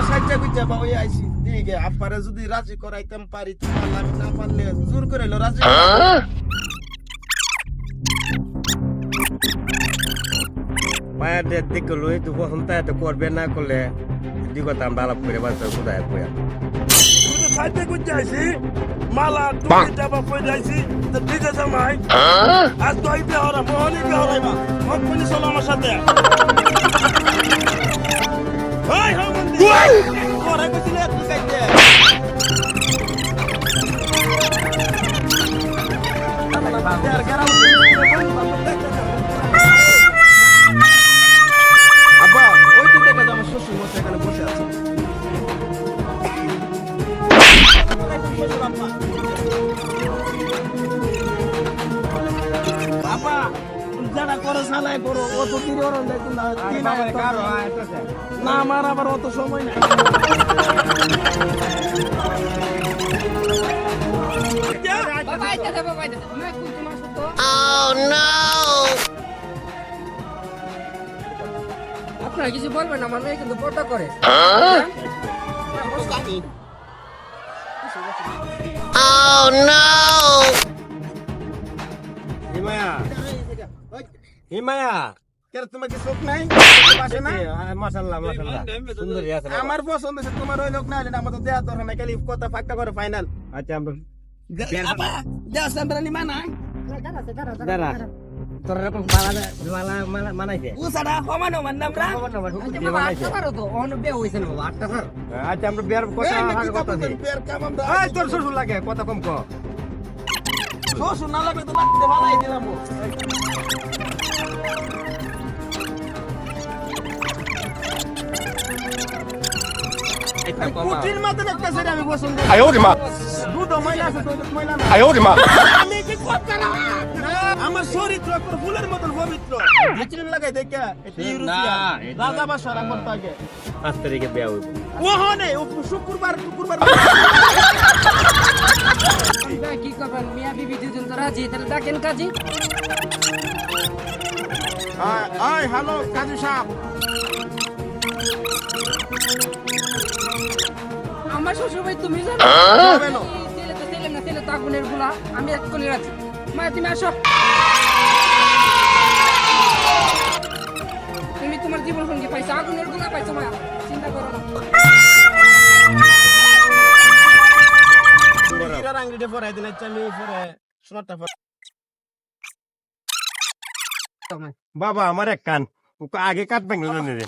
তো সাইডটা গুজা বা ওই আইছি দিকে। আপারে যদি রাজি করাইতাম পারি পারলাম না পারলে জোর করে এলো রাজি মায়ের দেখে লই তো পছন্দ এত করবে না করলে দিগত আমরা আলাপ করে বাঁচতে কোথায় বইয়া? তুই তো সাইডটা গুজা আইছি মালা তুমি যাবা কই যাইছি তো দিতে জামাই আজ তো আইতে হরা মোহনি কে হরাইবা। মত কোনি চলো আমার সাথে। আব্বা ওই তো দেখা যায় আমার শ্বশুর মশাই এখানে বসে আছে। জ্বালায় অত দেখুন না আমার আবার অত সময় নাই। oh, কিছু বলবেন আমার মেয়ে কিন্তু বড় করে। হ্যাঁ? Oh no! হিমায়া কেন তোমার কি শোক নাই? পাশে না? মাসাল্লাহ মাসাল্লাহ সুন্দরী আছে। আমার পছন্দ আছে তোমার ওই লোক না হলে আমার তো দেয়া দরকার নাই খালি কথা ফাঁকটা করে ফাইনাল আচ্ছা আমরা দেওয়া সান্তারা নিমা না? দাঁড়া তোর এরকম মালা মালা মালা মানাইছে? উসাডা হমানো মান্নাম রা বাবা আটটা তো। অন্য বিয়ে হয়েছে না আটটা পারো আচ্ছা আমরা বিয়ার কথা আগে কথা দিই। পের কাম আমরা এই তোর শ্বশুর লাগে কথা কম কর শ্বশুর না লাগবে তো লাগতে ভালাই দিলাম কুটির মাথার একটা ছেলে আমি পছন্দ আয় ওরে মা দুটো মহিলা আছে তো মহিলা না আয় ওরে মা আমি কি কথা আমার চরিত্র তোর ফুলের মতন পবিত্র ভিতরে লাগাই দেখা এটা ইউরোপিয়া রাজা বা সরা করতে আগে পাঁচ তারিখে কাজী হ্যালো কাজী সাহেব আমার শ্বশুর ভাই তুমি জানো? কেন ছেলে তো ছেলে না ছেলে তো আগুনেরগুলা। আমি এক কোণে মা তুমি আসো। তুমি তোমার জীবন সঙ্গী পাইছো আগুনেরগুলা পাইছো মা। চিন্তা করো না। হীরার পরাই দিলে আমি পরে সোনারটা পরে বাবা আমার এক কান। আগে কাট ভাঙল রে।